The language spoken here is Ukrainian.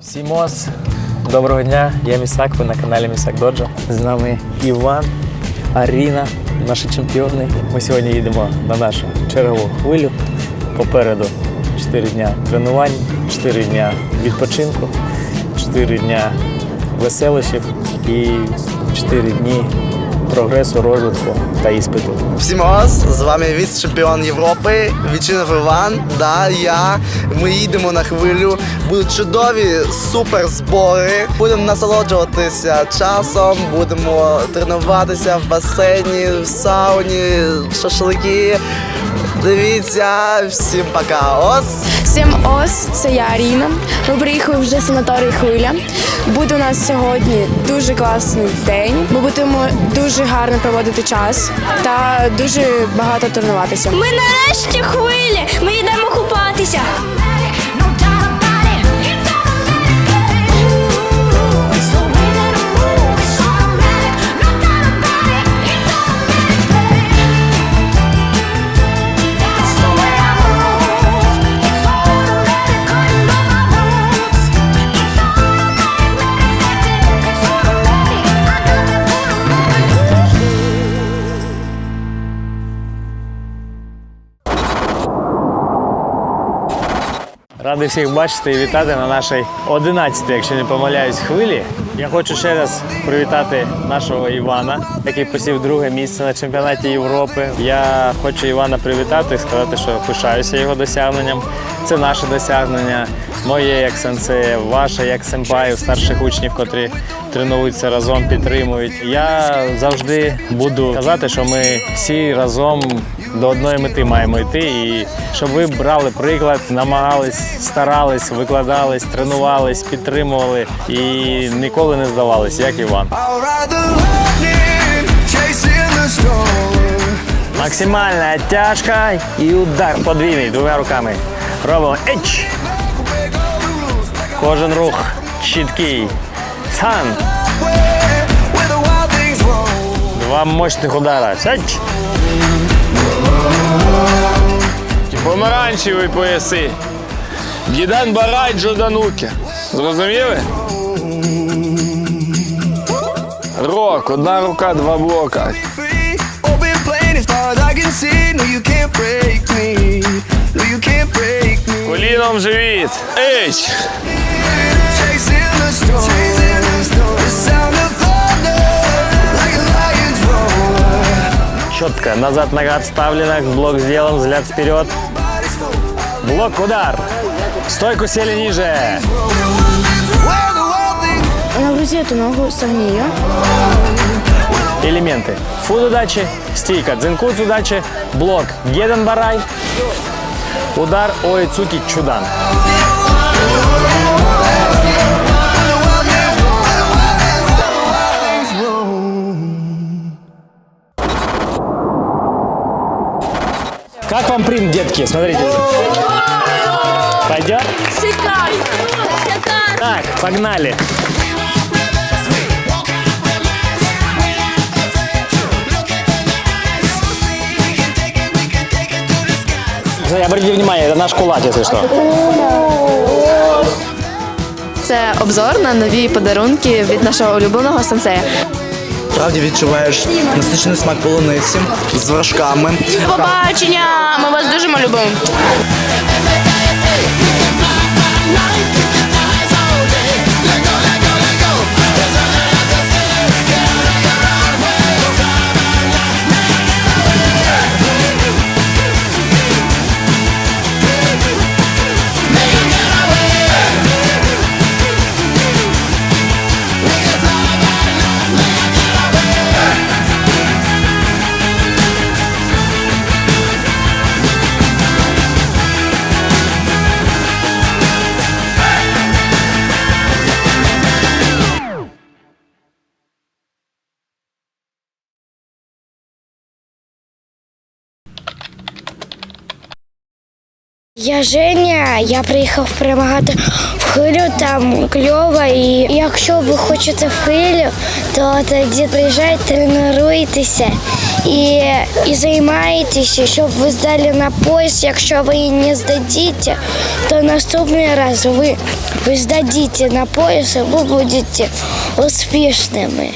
Сімос, доброго дня, я Місак, ви на каналі Місак Доджо. З нами Іван, Аріна, наші чемпіони. Ми сьогодні їдемо на нашу чергову хвилю. Попереду 4 дня тренувань, 4 дня відпочинку, 4 дня веселощів і 4 дні прогресу, розвитку та іспиту. Всім ос, з вами віце-чемпіон Європи, Вічинов Іван. Да, я. Ми їдемо на хвилю. Будуть чудові супер збори. Будемо насолоджуватися часом, будемо тренуватися в басейні, в сауні, шашлики. Дивіться, всім пока. Ос. Всім ос, це я Аріна. Ми приїхали вже в санаторій Хвиля. Буде у нас сьогодні дуже класний день. Ми будемо дуже гарно проводити час та дуже багато тренуватися. Ми нарешті хвилі. Ми йдемо купатися. Радий всіх бачити і вітати на нашій 11, якщо не помиляюсь, хвилі. Я хочу ще раз привітати нашого Івана, який посів друге місце на чемпіонаті Європи. Я хочу Івана привітати і сказати, що пишаюся його досягненням. Це наше досягнення, моє як сенсея, ваше як сенпаїв, старших учнів, котрі тренуються разом, підтримують. Я завжди буду казати, що ми всі разом до одної мети маємо йти, і щоб ви брали приклад, намагались, старались, викладались, тренувались, підтримували і ніколи не здавались, як Іван. Максимальна тяжка і удар подвійний двома руками. Робимо еч. Кожен рух чіткий. Сан. Два мощних удара. Сяч. Помаранчеві пояси. Гідан Барай Джодануки. Зрозуміли? Рок, одна рука, два блока. Free, open plane as far as I can see. No, you can't break me. No, you can't break me. Коліном в живіт. Ейч! Chasing the storm. The sound of thunder, like a lion's roar. Четко. Назад нога отставлена. Блок сделан. Взгляд вперед. Блок, удар. Стойку сели ниже. Where the wild things Нагрузи эту ногу, согни ее. Элементы. Фуд удачи, стійка, дзинкуц удачи, блок, геден барай, удар оицуки чудан. Как вам принт, детки? Смотрите. Пойдет? Шикарно! Шикарно! Так, погнали. Обратите внимание, это наш кулак, если что. Це обзор на нові подарунки від нашого улюбленого сенсея. Справді відчуваєш насичений смак полуниці з вершками. До побачення! Ми вас дуже любимо. Я Женя, я приїхав перемагати в хвилю, там кльово. І якщо ви хочете в хвилю, то тоді приїжджайте, тренуйтеся і, і займайтеся, щоб ви здали на пояс. Якщо ви не здадите, то наступний раз ви, ви здадите на пояс, і ви будете успішними.